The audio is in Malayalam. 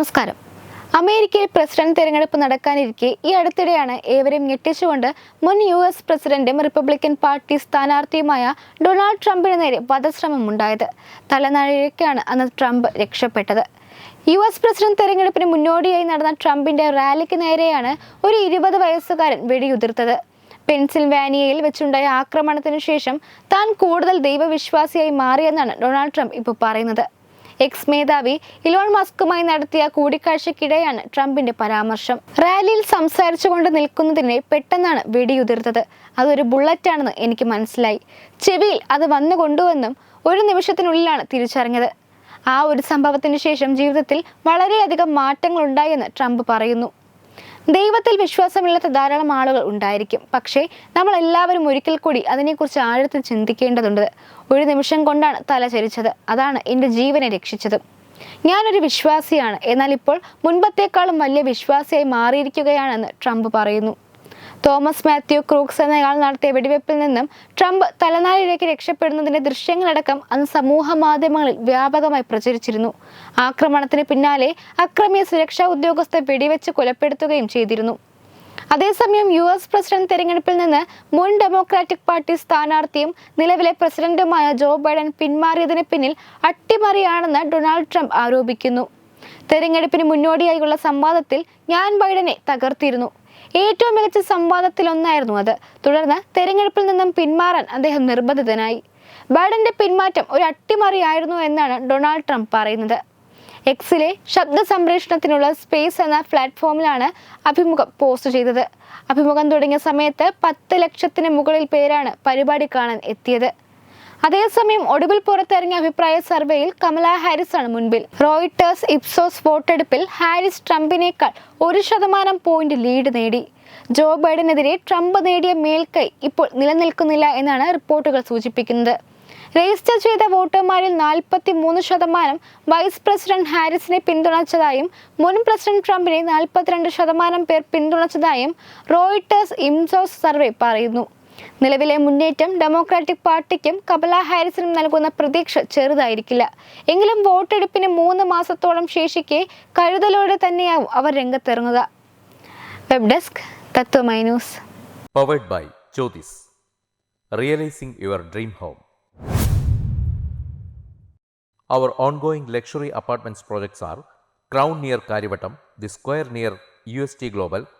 നമസ്കാരം. അമേരിക്കയിൽ പ്രസിഡന്റ് തെരഞ്ഞെടുപ്പ് നടക്കാനിരിക്കെ ഈ അടുത്തിടെയാണ് ഏവരെയും ഞെട്ടിച്ചുകൊണ്ട് മുൻ യു എസ് പ്രസിഡന്റും റിപ്പബ്ലിക്കൻ പാർട്ടി സ്ഥാനാർത്ഥിയുമായ ഡൊണാൾഡ് ട്രംപിന് നേരെ വധശ്രമം ഉണ്ടായത് തലനാഴിലേക്കാണ് അന്ന് ട്രംപ് രക്ഷപ്പെട്ടത്. യു എസ് പ്രസിഡന്റ് തെരഞ്ഞെടുപ്പിന് മുന്നോടിയായി നടന്ന ട്രംപിന്റെ റാലിക്ക് നേരെയാണ് ഒരു ഇരുപത് വയസ്സുകാരൻ വെടിയുതിർത്തത്. പെൻസിൽവാനിയയിൽ വെച്ചുണ്ടായ ആക്രമണത്തിനു ശേഷം താൻ കൂടുതൽ ദൈവവിശ്വാസിയായി മാറിയെന്നാണ് ഡൊണാൾഡ് ട്രംപ് ഇപ്പോൾ പറയുന്നത്. എക്സ് മേധാവി ഇലോൺ മസ്കുമായി നടത്തിയ കൂടിക്കാഴ്ചക്കിടെയാണ് ട്രംപിന്റെ പരാമർശം. റാലിയിൽ സംസാരിച്ചുകൊണ്ട് നിൽക്കുന്നതിനെ പെട്ടെന്നാണ് വെടിയുതിർത്തത്. അതൊരു ബുള്ളറ്റാണെന്ന് എനിക്ക് മനസ്സിലായി. ചെവിയിൽ അത് വന്നു വന്നുകൊണ്ടുവെന്നും ഒരു നിമിഷത്തിനുള്ളിലാണ് തിരിച്ചറിഞ്ഞത്. ആ ഒരു സംഭവത്തിന് ശേഷം ജീവിതത്തിൽ വളരെയധികം മാറ്റങ്ങൾ ഉണ്ടായെന്ന് ട്രംപ് പറയുന്നു. ദൈവത്തിൽ വിശ്വാസമില്ലാത്ത ധാരാളം ആളുകൾ ഉണ്ടായിരിക്കും. പക്ഷേ നമ്മൾ എല്ലാവരും ഒരിക്കൽ കൂടി അതിനെക്കുറിച്ച് ആഴത്തിൽ ചിന്തിക്കേണ്ടതുണ്ട്. ഒരു നിമിഷം കൊണ്ടാണ് തല ചരിച്ചത്. അതാണ് എന്റെ ജീവനെ രക്ഷിച്ചത്. ഞാനൊരു വിശ്വാസിയാണ്. എന്നാൽ ഇപ്പോൾ മുൻപത്തേക്കാളും വലിയ വിശ്വാസിയായി മാറിയിരിക്കുകയാണെന്ന് ട്രംപ് പറയുന്നു. തോമസ് മാത്യു ക്രൂക്സ് എന്നയാൾ നടത്തിയ വെടിവെപ്പിൽ നിന്നും ട്രംപ് തലനാരിഴയ്ക്ക് രക്ഷപ്പെടുന്നതിന്റെ ദൃശ്യങ്ങളടക്കം അന്ന് സമൂഹ മാധ്യമങ്ങളിൽ വ്യാപകമായി പ്രചരിച്ചിരുന്നു. ആക്രമണത്തിന് പിന്നാലെ അക്രമിയ സുരക്ഷാ ഉദ്യോഗസ്ഥരെ വെടിവെച്ച് കൊലപ്പെടുത്തുകയും ചെയ്തിരുന്നു. അതേസമയം യു എസ് പ്രസിഡന്റ് തെരഞ്ഞെടുപ്പിൽ നിന്ന് മുൻ ഡെമോക്രാറ്റിക് പാർട്ടി സ്ഥാനാർത്ഥിയും നിലവിലെ പ്രസിഡന്റുമായ ജോ ബൈഡൻ പിന്മാറിയതിന് പിന്നിൽ അട്ടിമറിയാണെന്ന് ഡൊണാൾഡ് ട്രംപ് ആരോപിക്കുന്നു. തെരഞ്ഞെടുപ്പിന് മുന്നോടിയായുള്ള സംവാദത്തിൽ ഞാൻ ബൈഡനെ തകർത്തിരുന്നു. ഏറ്റവും മികച്ച സംവാദത്തിലൊന്നായിരുന്നു അത്. തുടർന്ന് തെരഞ്ഞെടുപ്പിൽ നിന്നും പിന്മാറാൻ അദ്ദേഹം നിർബന്ധിതനായി. ബൈഡന്റെ പിന്മാറ്റം ഒരു അട്ടിമറിയായിരുന്നു എന്നാണ് ഡൊണാൾഡ് ട്രംപ് പറയുന്നത്. എക്സിലെ ശബ്ദ സംപ്രേഷണത്തിനുള്ള സ്പേസ് എന്ന പ്ലാറ്റ്ഫോമിലാണ് അഭിമുഖം പോസ്റ്റ് ചെയ്തത്. അഭിമുഖം തുടങ്ങിയ സമയത്ത് പത്ത് ലക്ഷത്തിന് മുകളിൽ പേരാണ് പരിപാടി കാണാൻ എത്തിയത്. അതേസമയം ഒടുവിൽ പുറത്തിറങ്ങിയ അഭിപ്രായ സർവേയിൽ കമല ഹാരിസ് ആണ് മുൻപിൽ. റോയിട്ടേഴ്സ് ഇപ്സോസ് വോട്ടെടുപ്പിൽ ഹാരിസ് ട്രംപിനേക്കാൾ ഒരു ശതമാനം പോയിന്റ് ലീഡ് നേടി. ജോ ബൈഡനെതിരെ ട്രംപ് നേടിയ മേൽക്കൈ ഇപ്പോൾ നിലനിൽക്കുന്നില്ല എന്നാണ് റിപ്പോർട്ടുകൾ സൂചിപ്പിക്കുന്നത്. രജിസ്റ്റർ ചെയ്ത വോട്ടർമാരിൽ നാൽപ്പത്തി മൂന്ന് ശതമാനം വൈസ് പ്രസിഡന്റ് ഹാരിസിനെ പിന്തുണച്ചതായും മുൻ പ്രസിഡന്റ് ട്രംപിനെ നാൽപ്പത്തിരണ്ട് ശതമാനം പേർ പിന്തുണച്ചതായും റോയിട്ടേഴ്സ് ഇംസോസ് സർവേ പറയുന്നു. നിലവിലെ മുന്നേറ്റം ഡെമോക്രാറ്റിക് പാർട്ടിക്കും കമല ഹാരിസിനും നൽകുന്ന പ്രതീക്ഷ ചെറുതായിരിക്കില്ല. എങ്കിലും വോട്ടെടുപ്പിന് മൂന്ന് മാസത്തോളം ശേഷിക്കെ കരുതലോടെ തന്നെയാവും അവർ രംഗത്തിറങ്ങുക. Web desk Tatwamayi news. By realising your dream home the square near U S T Crown